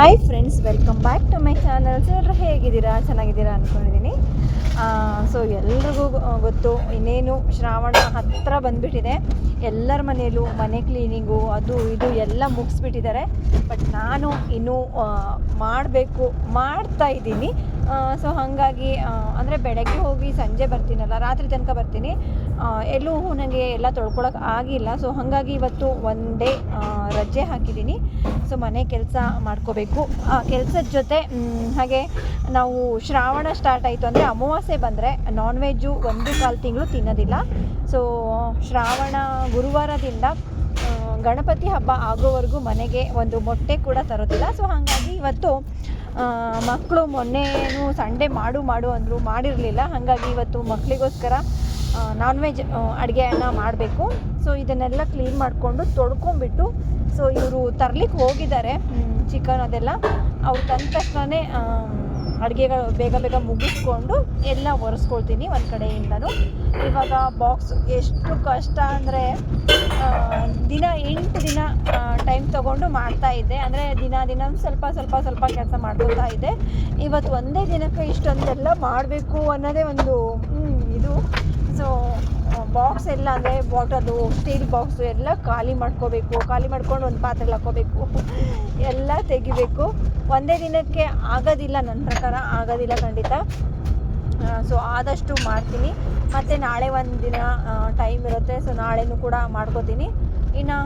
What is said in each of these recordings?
Hi friends welcome back to my channels ಎಲ್ಲರೂ ಹೇಗಿದ್ದೀರಾ? ಚೆನ್ನಾಗಿದ್ದೀರಾ ಅಂದ್ಕೊಂಡಿದ್ದೀನಿ ಸೊ ಎಲ್ರಿಗೂ ಗೊತ್ತು, ಇನ್ನೇನು ಶ್ರಾವಣ ಹತ್ತಿರ ಬಂದುಬಿಟ್ಟಿದೆ. ಎಲ್ಲರ ಮನೆಯಲ್ಲೂ ಮನೆ ಕ್ಲೀನಿಂಗು ಅದು ಇದು ಎಲ್ಲ ಮುಗಿಸ್ಬಿಟ್ಟಿದ್ದಾರೆ. ಬಟ್ ನಾನು ಇನ್ನೂ ಮಾಡಬೇಕು, ಮಾಡ್ತಾ ಇದ್ದೀನಿ. ಸೊ ಹಾಗಾಗಿ ಅಂದರೆ ಬೆಳಗ್ಗೆ ಹೋಗಿ ಸಂಜೆ ಬರ್ತೀನಲ್ಲ, ರಾತ್ರಿ ತನಕ ಬರ್ತೀನಿ. ಎಲ್ಲೂ ನನಗೆ ಎಲ್ಲ ತೊಳ್ಕೊಳಕ್ಕೆ ಆಗಿಲ್ಲ. ಸೊ ಹಾಗಾಗಿ ಇವತ್ತು ಡೇ ರಜೆ ಹಾಕಿದ್ದೀನಿ ಸೊ ಮನೆ ಕೆಲಸ ಮಾಡ್ಕೋಬೇಕು. ಆ, ಕೆಲಸದ ಜೊತೆ ಹಾಗೆ ನಾವು ಶ್ರಾವಣ ಸ್ಟಾರ್ಟ್ ಆಯಿತು ಅಂದರೆ ಅಮಾವಾಸ್ಯೆ ಬಂದರೆ ನಾನ್ ವೆಜ್ಜು ಒಂದು ಕಾಲು ತಿಂಗಳು ತಿನ್ನೋದಿಲ್ಲ. ಸೊ ಶ್ರಾವಣ ಗುರುವಾರದಿಂದ ಗಣಪತಿ ಹಬ್ಬ ಆಗೋವರೆಗೂ ಮನೆಗೆ ಒಂದು ಮೊಟ್ಟೆ ಕೂಡ ತರೋದಿಲ್ಲ. ಸೊ ಹಾಗಾಗಿ ಇವತ್ತು ಮಕ್ಕಳು ಮೊನ್ನೆನೂ ಸಂಡೆ ಮಾಡು ಮಾಡು ಅಂದರು ಮಾಡಿರಲಿಲ್ಲ. ಹಾಗಾಗಿ ಇವತ್ತು ಮಕ್ಕಳಿಗೋಸ್ಕರ ನಾನ್ ವೆಜ್ ಅಡುಗೆಯನ್ನು ಮಾಡಬೇಕು. ಸೊ ಇದನ್ನೆಲ್ಲ ಕ್ಲೀನ್ ಮಾಡಿಕೊಂಡು ತೊಳ್ಕೊಂಬಿಟ್ಟು ಸೊ ಇವರು ತರ್ಲಿಕ್ಕೆ ಹೋಗಿದ್ದಾರೆ. ಚಿಕನ್ ಅದೆಲ್ಲ. ಅವ್ರು ತಂದ ತಕ್ಷಣವೇ ಅಡುಗೆಗಳು ಬೇಗ ಬೇಗ ಮುಗಿಸ್ಕೊಂಡು ಎಲ್ಲ ಒರೆಸ್ಕೊಳ್ತೀನಿ ಒಂದು ಕಡೆಯಿಂದನೂ. ಇವಾಗ ಬಾಕ್ಸ್ ಎಷ್ಟು ಕಷ್ಟ ಅಂದರೆ ದಿನ ಎಂಟು ದಿನ ಟೈಮ್ ತೊಗೊಂಡು ಮಾಡ್ತಾ ಇದ್ದೆ. ಅಂದರೆ ದಿನ ದಿನ ಸ್ವಲ್ಪ ಸ್ವಲ್ಪ ಸ್ವಲ್ಪ ಕೆಲಸ ಮಾಡ್ಕೊತಾ ಇದ್ದೆ. ಇವತ್ತು ಒಂದೇ ದಿನಕ್ಕೆ ಇಷ್ಟೊಂದೆಲ್ಲ ಮಾಡಬೇಕು ಅನ್ನೋದೇ ಒಂದು ಇದು. ಸೊ ಬಾಕ್ಸ್ ಎಲ್ಲ ಅಂದರೆ ಬಾಟಲು ಸ್ಟೀಲ್ ಬಾಕ್ಸು ಎಲ್ಲ ಖಾಲಿ ಮಾಡ್ಕೋಬೇಕು, ಖಾಲಿ ಮಾಡ್ಕೊಂಡು ಒಂದು ಪಾತ್ರೆಲಿ ಹಾಕೋಬೇಕು. ಎಲ್ಲ ತೆಗಿಬೇಕು. ಒಂದೇ ದಿನಕ್ಕೆ ಆಗೋದಿಲ್ಲ ನನ್ನ ಪ್ರಕಾರ, ಆಗೋದಿಲ್ಲ ಖಂಡಿತ. ಸೊ ಆದಷ್ಟು ಮಾಡ್ತೀನಿ. ಮತ್ತು ನಾಳೆ ಒಂದು ದಿನ ಟೈಮ್ ಇರುತ್ತೆ ಸೊ ನಾಳೆನೂ ಕೂಡ ಮಾಡ್ಕೋತೀನಿ. ಇನ್ನು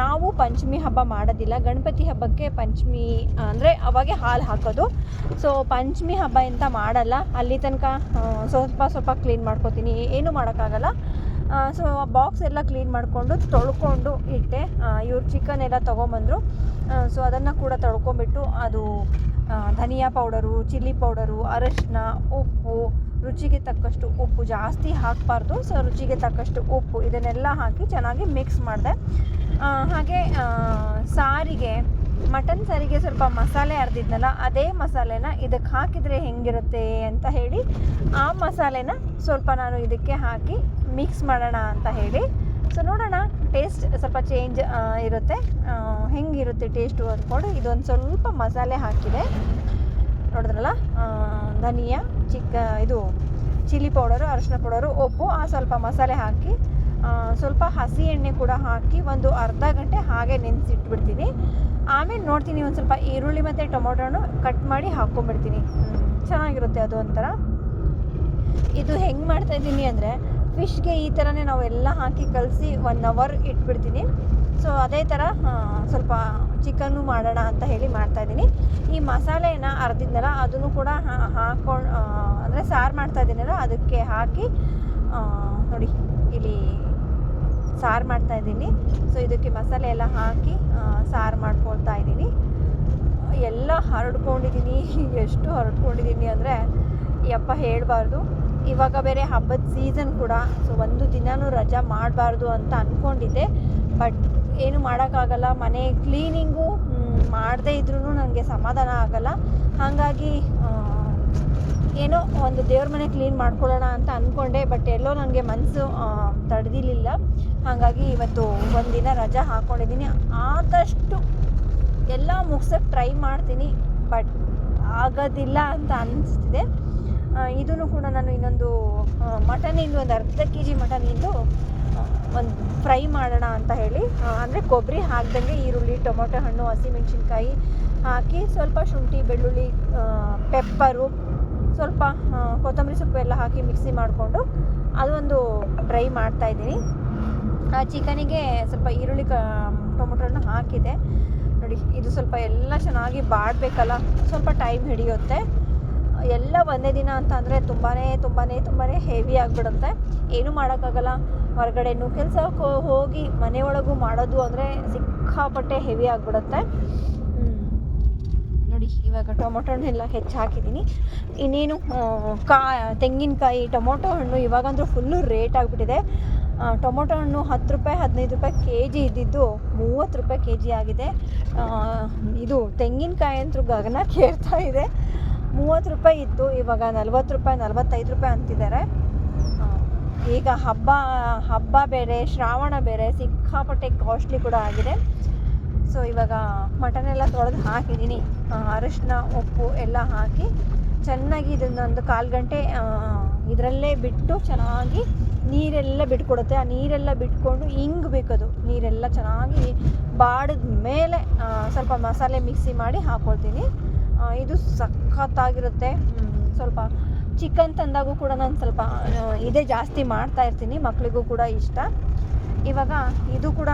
ನಾವು ಪಂಚಮಿ ಹಬ್ಬ ಮಾಡೋದಿಲ್ಲ. ಗಣಪತಿ ಹಬ್ಬಕ್ಕೆ ಪಂಚಮಿ, ಅಂದರೆ ಅವಾಗೆ ಹಾಲು ಹಾಕೋದು. ಸೊ ಪಂಚಮಿ ಹಬ್ಬ ಅಂತ ಮಾಡಲ್ಲ. ಅಲ್ಲಿ ತನಕ ಸ್ವಲ್ಪ ಸ್ವಲ್ಪ ಕ್ಲೀನ್ ಮಾಡ್ಕೋತೀನಿ. ಏನೂ ಮಾಡೋಕ್ಕಾಗಲ್ಲ. ಸೊ ಬಾಕ್ಸ್ ಎಲ್ಲ ಕ್ಲೀನ್ ಮಾಡಿಕೊಂಡು ತೊಳ್ಕೊಂಡು ಇಟ್ಟೆ. ಇವ್ರು ಚಿಕನ್ ಎಲ್ಲ ತೊಗೊಂಬಂದರು. ಸೊ ಅದನ್ನು ಕೂಡ ತೊಳ್ಕೊಂಬಿಟ್ಟು ಅದು ಧನಿಯಾ ಪೌಡರು ಚಿಲ್ಲಿ ಪೌಡರು, ಅರಶಿನ, ಉಪ್ಪು ರುಚಿಗೆ ತಕ್ಕಷ್ಟು ಉಪ್ಪು ಜಾಸ್ತಿ ಹಾಕಬಾರ್ದು. ಸೊ ರುಚಿಗೆ ತಕ್ಕಷ್ಟು ಉಪ್ಪು ಇದನ್ನೆಲ್ಲ ಹಾಕಿ ಚೆನ್ನಾಗಿ ಮಿಕ್ಸ್ ಮಾಡಿದೆ. ಹಾಗೆ ಸಾರಿಗೆ ಮಟನ್ ಸಾರಿಗೆ ಸ್ವಲ್ಪ ಮಸಾಲೆ ಅರ್ದಿದ್ನಲ್ಲ, ಅದೇ ಮಸಾಲೆನ ಇದಕ್ಕೆ ಹಾಕಿದರೆ ಹೆಂಗಿರುತ್ತೆ ಅಂತ ಹೇಳಿ, ಆ ಮಸಾಲೆನ ಸ್ವಲ್ಪ ನಾನು ಇದಕ್ಕೆ ಹಾಕಿ ಮಿಕ್ಸ್ ಮಾಡೋಣ ಅಂತ ಹೇಳಿ. ಸೊ ನೋಡೋಣ ಟೇಸ್ಟ್ ಸ್ವಲ್ಪ ಚೇಂಜ್ ಇರುತ್ತೆ. ಹೆಂಗಿರುತ್ತೆ ಟೇಸ್ಟು ಅಂದ್ಕೊಂಡು ಇದೊಂದು ಸ್ವಲ್ಪ ಮಸಾಲೆ ಹಾಕಿದೆ. ನೋಡಿದ್ರಲ್ಲ? ಧನಿಯಾ, ಚಿಕ್ಕ, ಇದು ಚಿಲ್ಲಿ ಪೌಡರು ಅರಿಶಿನ ಪೌಡರು ಉಪ್ಪು, ಆ ಸ್ವಲ್ಪ ಮಸಾಲೆ ಹಾಕಿ ಸ್ವಲ್ಪ ಹಸಿ ಎಣ್ಣೆ ಕೂಡ ಹಾಕಿ ಒಂದು ಅರ್ಧ ಗಂಟೆ ಹಾಗೆ ನೆನೆಸಿಟ್ಬಿಡ್ತೀನಿ. ಆಮೇಲೆ ನೋಡ್ತೀನಿ ಒಂದು ಸ್ವಲ್ಪ ಈರುಳ್ಳಿ ಮತ್ತು ಟೊಮೊಟೊನು ಕಟ್ ಮಾಡಿ ಹಾಕ್ಕೊಂಬಿಡ್ತೀನಿ ಚೆನ್ನಾಗಿರುತ್ತೆ ಅದು ಒಂಥರ. ಇದು ಹೆಂಗೆ ಮಾಡ್ತಾ ಇದ್ದೀನಿ ಅಂದರೆ ಫಿಶ್ಗೆ ಈ ಥರನೇ ನಾವು ಎಲ್ಲ ಹಾಕಿ ಕಲಸಿ ಒನ್ ಅವರ್ ಇಟ್ಬಿಡ್ತೀನಿ. ಸೊ ಅದೇ ಥರ ಸ್ವಲ್ಪ ಚಿಕನ್ನು ಮಾಡೋಣ ಅಂತ ಹೇಳಿ ಮಾಡ್ತಾ ಇದ್ದೀನಿ. ಈ ಮಸಾಲೆನ ಅರ್ದಿದ್ನಲ್ಲ, ಅದನ್ನು ಕೂಡ ಹಾಕೊಂಡು ಅಂದರೆ ಸಾರು ಮಾಡ್ತಾ ಇದ್ದೀನಲ್ಲ, ಅದಕ್ಕೆ ಹಾಕಿ ನೋಡಿ, ಇಲ್ಲಿ ಸಾರು ಮಾಡ್ತಾ ಇದ್ದೀನಿ. ಸೊ ಇದಕ್ಕೆ ಮಸಾಲೆ ಎಲ್ಲ ಹಾಕಿ ಸಾರು ಮಾಡ್ಕೊಳ್ತಾ ಇದ್ದೀನಿ. ಎಲ್ಲ ಹರಡ್ಕೊಂಡಿದ್ದೀನಿ. ಎಷ್ಟು ಹರಡ್ಕೊಂಡಿದ್ದೀನಿ ಅಂದರೆ, ಯಪ್ಪ ಹೇಳಬಾರ್ದು. ಇವಾಗ ಬೇರೆ ಹಬ್ಬದ ಸೀಸನ್ ಕೂಡ ಸೊ ಒಂದು ದಿನಾನೂ ರಜಾ ಮಾಡಬಾರ್ದು ಅಂತ ಅಂದ್ಕೊಂಡಿದ್ದೆ ಬಟ್ ಏನು ಮಾಡೋಕ್ಕಾಗಲ್ಲ. ಮನೆ ಕ್ಲೀನಿಂಗು ಮಾಡದೇ ಇದ್ರೂ ನನಗೆ ಸಮಾಧಾನ ಆಗಲ್ಲ. ಹಾಗಾಗಿ ಏನೋ ಒಂದು ದೇವ್ರ ಮನೆ ಕ್ಲೀನ್ ಮಾಡ್ಕೊಳ್ಳೋಣ ಅಂತ ಅಂದ್ಕೊಂಡೆ ಬಟ್ ಎಲ್ಲೋ ನನಗೆ ಮನಸ್ಸು ತಡೆದಿಲ್ಲ ಹಾಗಾಗಿ ಇವತ್ತು ಒಂದಿನ ರಜಾ ಹಾಕ್ಕೊಂಡಿದ್ದೀನಿ ಆದಷ್ಟು ಎಲ್ಲ ಮುಗ್ಸೋಕ್ಕೆ ಟ್ರೈ ಮಾಡ್ತೀನಿ ಬಟ್ ಆಗೋದಿಲ್ಲ ಅಂತ ಅನಿಸ್ತಿದೆ. ಇದೂ ಕೂಡ ನಾನು ಇನ್ನೊಂದು ಮಟನಿಂದು ಒಂದು ಅರ್ಧ ಕೆ ಜಿ ಮಟನಿಂದು ಒಂದು ಫ್ರೈ ಮಾಡೋಣ ಅಂತ ಹೇಳಿ. ಅಂದರೆ ಕೊಬ್ಬರಿ ಹಾಕ್ದಂಗೆ ಈರುಳ್ಳಿ, ಟೊಮೊಟೊ ಹಣ್ಣು, ಹಸಿಮೆಣ್ಸಿನ್ಕಾಯಿ ಹಾಕಿ ಸ್ವಲ್ಪ ಶುಂಠಿ, ಬೆಳ್ಳುಳ್ಳಿ ಪೆಪ್ಪರು, ಸ್ವಲ್ಪ ಕೊತ್ತಂಬರಿ ಸೊಪ್ಪು ಎಲ್ಲ ಹಾಕಿ ಮಿಕ್ಸಿ ಮಾಡಿಕೊಂಡು ಅದೊಂದು ಡ್ರೈ ಮಾಡ್ತಾಯಿದ್ದೀನಿ ಆ, ಚಿಕನಿಗೆ ಸ್ವಲ್ಪ ಈರುಳ್ಳಿ, ಕ ಟೊಮೊಟೊನ ಹಾಕಿದೆ. ನೋಡಿ, ಇದು ಸ್ವಲ್ಪ ಎಲ್ಲ ಚೆನ್ನಾಗಿ ಬಾಡಬೇಕಲ್ಲ. ಸ್ವಲ್ಪ ಟೈಮ್ ಹಿಡಿಯುತ್ತೆ. ಎಲ್ಲ ಒಂದೇ ದಿನ ಅಂತ ಅಂದರೆ ತುಂಬಾ ತುಂಬಾ ತುಂಬಾ ಹೆವಿ ಆಗಿಬಿಡುತ್ತೆ. ಏನೂ ಮಾಡೋಕ್ಕಾಗಲ್ಲ. ಹೊರಗಡೆನು ಕೆಲಸ ಹೋಗಿ ಮನೆಯೊಳಗೂ ಮಾಡೋದು ಅಂದರೆ ಸಿಕ್ಕಾಪಟ್ಟೆ ಹೆವಿ ಆಗಿಬಿಡುತ್ತೆ. ನೋಡಿ, ಇವಾಗ ಟೊಮೊಟೊ ಹಣ್ಣೆಲ್ಲ ಹೆಚ್ಚು ಹಾಕಿದ್ದೀನಿ ಇನ್ನೇನು ಕಾ, ತೆಂಗಿನಕಾಯಿ, ಟೊಮೊಟೊ ಹಣ್ಣು ಇವಾಗಂದ್ರೂ ಫುಲ್ಲು ರೇಟ್ ಆಗಿಬಿಟ್ಟಿದೆ. ಟೊಮೊಟೊ ಹಣ್ಣು ಹತ್ತು ರೂಪಾಯಿ, ಹದಿನೈದು ರೂಪಾಯಿ ಕೆ ಜಿ ಇದ್ದಿದ್ದು ಮೂವತ್ತು ರೂಪಾಯಿ ಕೆ ಜಿ ಆಗಿದೆ ಇದು ತೆಂಗಿನಕಾಯಿ ಅಂತೂ ಗಗನ ಕೇಳ್ತಾ ಇದೆ. ಮೂವತ್ತು ರೂಪಾಯಿ ಇತ್ತು, ಇವಾಗ ನಲ್ವತ್ತು ರೂಪಾಯಿ, ನಲ್ವತ್ತೈದು ರೂಪಾಯಿ ಅಂತಿದ್ದಾರೆ. ಈಗ ಹಬ್ಬ ಹಬ್ಬ ಬೇರೆ, ಶ್ರಾವಣ ಬೇರೆ, ಸಿಕ್ಕಾಪಟ್ಟೆ ಕಾಸ್ಟ್ಲಿ ಕೂಡ ಆಗಿದೆ. ಸೊ ಇವಾಗ ಮಟನ್ ಎಲ್ಲ ತೊಳೆದು ಹಾಕಿದ್ದೀನಿ. ಅರಿಶಿನ, ಉಪ್ಪು ಎಲ್ಲ ಹಾಕಿ ಚೆನ್ನಾಗಿ ಇದನ್ನೊಂದು ಕಾಲು ಗಂಟೆ ಇದರಲ್ಲೇ ಬಿಟ್ಟು ಚೆನ್ನಾಗಿ ನೀರೆಲ್ಲ ಬಿಟ್ಕೊಡುತ್ತೆ. ಆ ನೀರೆಲ್ಲ ಬಿಟ್ಕೊಂಡು ಹಿಂಗಬೇಕದು ನೀರೆಲ್ಲ ಚೆನ್ನಾಗಿ ಬಾಡಿದ ಮೇಲೆ ಸ್ವಲ್ಪ ಮಸಾಲೆ ಮಿಕ್ಸಿ ಮಾಡಿ ಹಾಕ್ಕೊಳ್ತೀನಿ ಇದು ಸಖತ್ತಾಗಿರುತ್ತೆ. ಸ್ವಲ್ಪ ಚಿಕನ್ ತಂದಾಗೂ ಕೂಡ ನಾನು ಸ್ವಲ್ಪ ಇದೇ ಜಾಸ್ತಿ ಮಾಡ್ತಾ ಇರ್ತೀನಿ ಮಕ್ಕಳಿಗೂ ಕೂಡ ಇಷ್ಟ. ಇವಾಗ ಇದು ಕೂಡ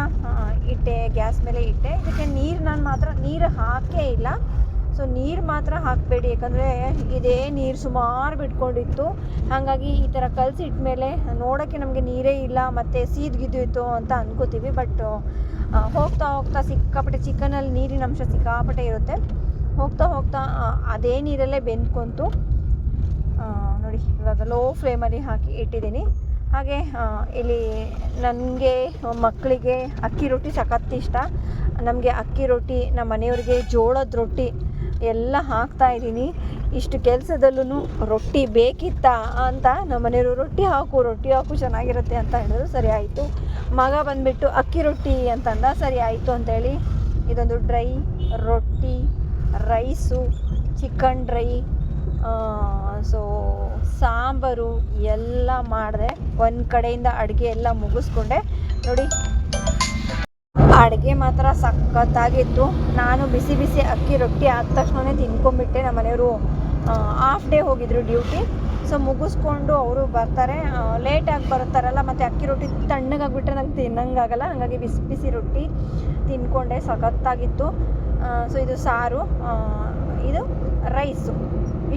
ಇಟ್ಟೆ, ಗ್ಯಾಸ್ ಮೇಲೆ ಇಟ್ಟೆ. ಇದಕ್ಕೆ ನೀರು ನಾನು ಮಾತ್ರ, ನೀರು ಹಾಕೇ ಇಲ್ಲ. ಸೊ, ನೀರು ಮಾತ್ರ ಹಾಕಬೇಡಿ, ಯಾಕಂದರೆ ಇದೇ ನೀರು ಸುಮಾರು ಬಿಟ್ಕೊಂಡಿತ್ತು. ಹಾಗಾಗಿ ಈ ಥರ ಕಲಸಿಟ್ಟ ಮೇಲೆ ನೋಡೋಕ್ಕೆ ನಮಗೆ ನೀರೇ ಇಲ್ಲ, ಮತ್ತು ಸೀದ್ಗಿದ್ದಿತ್ತು ಅಂತ ಅನ್ಕೋತೀವಿ. ಬಟ್ ಹೋಗ್ತಾ ಹೋಗ್ತಾ ಸಿಕ್ಕಾಪಟ್ಟೆ ಚಿಕನಲ್ಲಿ ನೀರಿನ ಅಂಶ ಸಿಕ್ಕಾಪಟ್ಟೆ ಇರುತ್ತೆ. ಹೋಗ್ತಾ ಹೋಗ್ತಾ ಅದೇ ನೀರಲ್ಲೇ ಬೆಂದ್ಕೊಂತು. ನೋಡಿ, ಇವಾಗ ಲೋ ಫ್ಲೇಮಲ್ಲಿ ಹಾಕಿ ಇಟ್ಟಿದ್ದೀನಿ. ಹಾಗೆ ಇಲ್ಲಿ ನನಗೆ, ಮಕ್ಕಳಿಗೆ ಅಕ್ಕಿ ರೊಟ್ಟಿ ಸಖತ್ ಇಷ್ಟ. ನಮಗೆ ಅಕ್ಕಿ ರೊಟ್ಟಿ ನಮ್ಮ ಮನೆಯವ್ರಿಗೆ ಜೋಳದ ರೊಟ್ಟಿ ಎಲ್ಲ ಹಾಕ್ತಾ ಇದ್ದೀನಿ. ಇಷ್ಟು ಕೆಲಸದಲ್ಲೂ ರೊಟ್ಟಿ ಬೇಕಿತ್ತಾ ಅಂತ ನಮ್ಮ ಮನೆಯವರು ರೊಟ್ಟಿ ಹಾಕು ರೊಟ್ಟಿ ಹಾಕು ಚೆನ್ನಾಗಿರುತ್ತೆ ಅಂತ ಹೇಳಿದ್ರು ಸರಿ ಆಯಿತು. ಮಗ ಬಂದುಬಿಟ್ಟು ಅಕ್ಕಿ ರೊಟ್ಟಿ ಅಂತಂದ ಸರಿ ಆಯಿತು ಅಂತೇಳಿ ಇದೊಂದು ಡ್ರೈ ರೊಟ್ಟಿ. Rice chicken dry so sambar ಎಲ್ಲ ಮಾಡಿದೆ. ಒಂದು ಕಡೆಯಿಂದ ಅಡುಗೆ ಎಲ್ಲ ಮುಗಿಸ್ಕೊಂಡೆ. ನೋಡಿ, ಅಡುಗೆ ಮಾತ್ರ ಸಖತ್ತಾಗಿತ್ತು. ನಾನು ಬಿಸಿ ಬಿಸಿ ಅಕ್ಕಿ ರೊಟ್ಟಿ ಆದ ತಕ್ಷಣವೇ ತಿನ್ಕೊಂಡ್ಬಿಟ್ಟೆ ನಮ್ಮ ಮನೆಯವರು. ಹಾಫ್ ಡೇ ಹೋಗಿದ್ರು ಡ್ಯೂಟಿ ಸೊ ಮುಗಿಸ್ಕೊಂಡು ಅವರು ಬರ್ತಾರೆ. ಲೇಟಾಗಿ ಬರ್ತಾರಲ್ಲ ಮತ್ತು ಅಕ್ಕಿ ರೊಟ್ಟಿ ತಣ್ಣಗಾಗ್ಬಿಟ್ರೆ ನಂಗೆ ತಿನ್ನಂಗಾಗಲ್ಲ ಹಾಗಾಗಿ ಬಿಸಿ ಬಿಸಿ ರೊಟ್ಟಿ ತಿನ್ಕೊಂಡೆ. ಸಖತ್ತಾಗಿತ್ತು. ಸೊ ಇದು ಸಾರು ಇದು ರೈಸು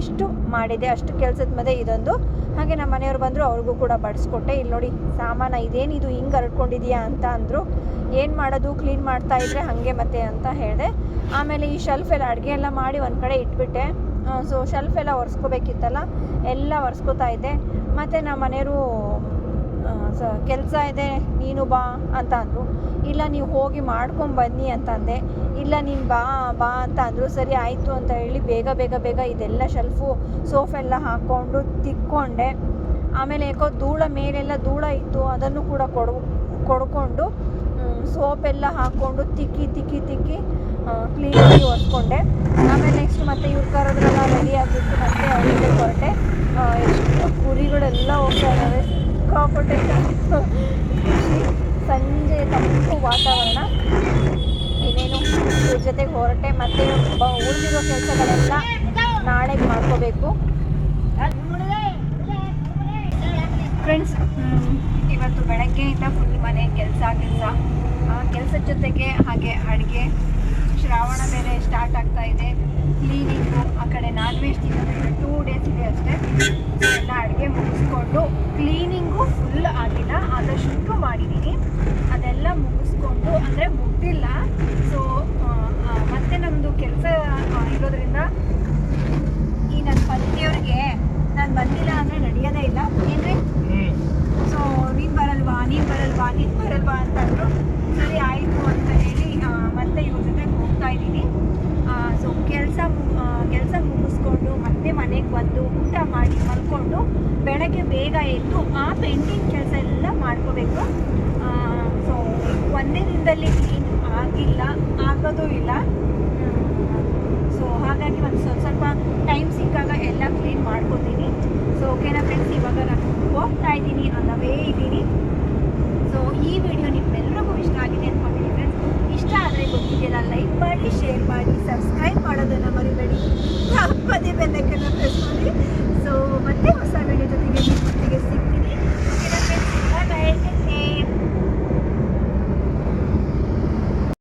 ಇಷ್ಟು ಮಾಡಿದೆ, ಅಷ್ಟು ಕೆಲಸದ ಮಧ್ಯೆ ಇದೊಂದು. ಹಾಗೆ ನಮ್ಮ ಮನೆಯವ್ರು ಬಂದರು, ಅವ್ರಿಗೂ ಕೂಡ ಬಡಿಸ್ಕೊಟ್ಟೆ. ಇಲ್ಲಿ ನೋಡಿ, ಸಾಮಾನು ಇದು ಹಿಂಗೆ ಹರಡ್ಕೊಂಡಿದ್ಯಾ ಅಂತ ಅಂದರು. ಏನು ಮಾಡೋದು ಕ್ಲೀನ್ ಮಾಡ್ತಾ ಇದ್ರೆ ಹಾಗೆ ಮತ್ತೆ ಅಂತ ಹೇಳಿದೆ. ಆಮೇಲೆ ಈ ಶೆಲ್ಫ್ ಎಲ್ಲ, ಅಡುಗೆ ಎಲ್ಲ ಮಾಡಿ ಒಂದು ಕಡೆ ಇಟ್ಬಿಟ್ಟೆ. ಸೊ ಶೆಲ್ಫ್ ಎಲ್ಲ ಒರೆಸ್ಕೋಬೇಕಿತ್ತಲ್ಲ, ಎಲ್ಲ ಒರೆಸ್ಕೋತಾ ಇದ್ದೆ. ಮತ್ತು ನಮ್ಮ ಮನೆಯವರು ಸೊ, ಕೆಲಸ ಇದೆ, ನೀನು ಬಾ ಅಂತ ಅಂದರು. ಇಲ್ಲ, ನೀವು ಹೋಗಿ ಮಾಡ್ಕೊಂಡು ಬನ್ನಿ ಅಂತ ಅಂದೆ. ಇಲ್ಲ, ನೀನು ಬಾ ಬಾ ಅಂತ ಅಂದರು ಸರಿ ಆಯಿತು ಅಂತ ಹೇಳಿ ಬೇಗ ಬೇಗ ಬೇಗ ಇದೆಲ್ಲ ಶೆಲ್ಫು ಸೋಫೆಲ್ಲ ಹಾಕ್ಕೊಂಡು ತಿಕ್ಕೊಂಡೆ. ಆಮೇಲೆ ಯಾಕೋ ಧೂಳ ಮೇಲೆಲ್ಲ ಧೂಳ ಇತ್ತು, ಅದನ್ನು ಕೂಡ ಕೊಡು, ಕೊಡ್ಕೊಂಡು ಸೋಪೆಲ್ಲ ಹಾಕ್ಕೊಂಡು ತಿಕ್ಕಿ ತಿಕ್ಕಿ ತಿಕ್ಕಿ ಕ್ಲೀನಾಗಿ ಒರೆಸ್ಕೊಂಡೆ. ಆಮೇಲೆ ನೆಕ್ಸ್ಟ್ ಮತ್ತೆ ಇವ್ರ ಕರೋದ್ರೆಲ್ಲ ರೆಡಿ ಆಗಿಬಿಟ್ಟು ಮತ್ತೆ ಅವ್ರಿಗೆ ಹೊರಟೆ ಎಷ್ಟು ಕುರಿಗಳೆಲ್ಲ ಹೋಗ್ತಾ ಇದ್ದಾವೆ ಸಿಕ್ಕಾಪಟ್ಟೆ. ಸಂಜೆ ತಂಪು ವಾತಾವರಣ. ಇನ್ನೇನು ಇವ್ರ ಜೊತೆಗೆ ಹೊರಟೆ ಮತ್ತೆ ಉಳಿದಿರೋ ಕೆಲಸಗಳೆಲ್ಲ ನಾಳೆ ಮಾಡ್ಕೋಬೇಕು. ಫ್ರೆಂಡ್ಸ್ ಇವತ್ತು ಬೆಳಗ್ಗೆಯಿಂದ ಫುಲ್ ಮನೆ ಕೆಲಸ ಕೆಲಸ. ಕೆಲಸದ ಜೊತೆಗೆ ಹಾಗೆ ಅಡುಗೆ. ಶ್ರಾವಣ ಬೇರೆ ಸ್ಟಾರ್ಟ್ ಆಗ್ತಾ ಇದೆ. ಕ್ಲೀನಿಂಗು ಆ ಕಡೆ ನಾನ್ ವೆಜ್ ತಿನ್ನೋದು. ಟೂ ಡೇಸ್ ಇದೆ ಅಷ್ಟೇ. ಎಲ್ಲ ಅಡುಗೆ ಮುಗಿಸ್ಕೊಂಡು ಕ್ಲೀನಿಂಗು ಫುಲ್ ಆಗಿಲ್ಲ ಆದಷ್ಟು ಮಾಡಿದ್ದೀನಿ ಅದೆಲ್ಲ ಮುಗಿಸ್ಕೊಂಡು ಅಂದರೆ ಮುಗ್ದಿಲ್ಲ ಸೊ ಮತ್ತೆ ನಮ್ಮದು ಕೆಲಸ ಇರೋದ್ರಿಂದ ಈ ನನ್ನ ಪತಿಯವ್ರಿಗೆ ನಾನು ಬಂದಿಲ್ಲ ಅಂದರೆ ನಡೆಯೋದೇ ಇಲ್ಲ ಏನ್ರಿ ಸೊ ನೀನು ಬರಲ್ವಾ ನೀನು ಬರಲ್ವಾ ನೀನು ಬರಲ್ವಾ ಅಂತ ಅಂದರು ಸರಿ ಆಯಿತು ಅಂತ ಹೇಳಿ ಆ, ಮತ್ತೆ ಇವ್ರ ಜೊತೆ ಹೋಗ್ತಾ ಇದ್ದೀನಿ ಸೊ ಕೆಲಸ ಕೆಲಸ ಮುಗಿಸ್ಕೊಂಡು ಮತ್ತೆ ಮನೆಗೆ ಬಂದು ಊಟ ಮಾಡಿ ಮಲ್ಕೊಂಡು ಬೆಳಗ್ಗೆ ಬೇಗ ಎದ್ದು ಆ ಪೆಂಡಿಂಗ್ ಕೆಲಸ ಎಲ್ಲ ಮಾಡ್ಕೋಬೇಕು. ಸೊ ಒಂದೇ ದಿನದಲ್ಲಿ ಕ್ಲೀನ್ ಆಗಿಲ್ಲ, ಆಗೋದು ಇಲ್ಲ. ಸೊ ಹಾಗಾಗಿ ಒಂದು ಸ್ವಲ್ಪ ಸ್ವಲ್ಪ ಟೈಮ್ ಸಿಕ್ಕಾಗ ಎಲ್ಲ ಕ್ಲೀನ್ ಮಾಡ್ಕೋತೀನಿ. ಸೊ ಓಕೆನಾ ಫ್ರೆಂಡ್ಸ್ ಇವಾಗ ನಾನು ಹೋಗ್ತಾ ಇದ್ದೀನಿ, ಅಲ್ಲವೇ ಇದ್ದೀನಿ. ಸೊ ಈ ವಿಡಿಯೋ ನಿಮ್ಮೆಲ್ಲರಿಗೂ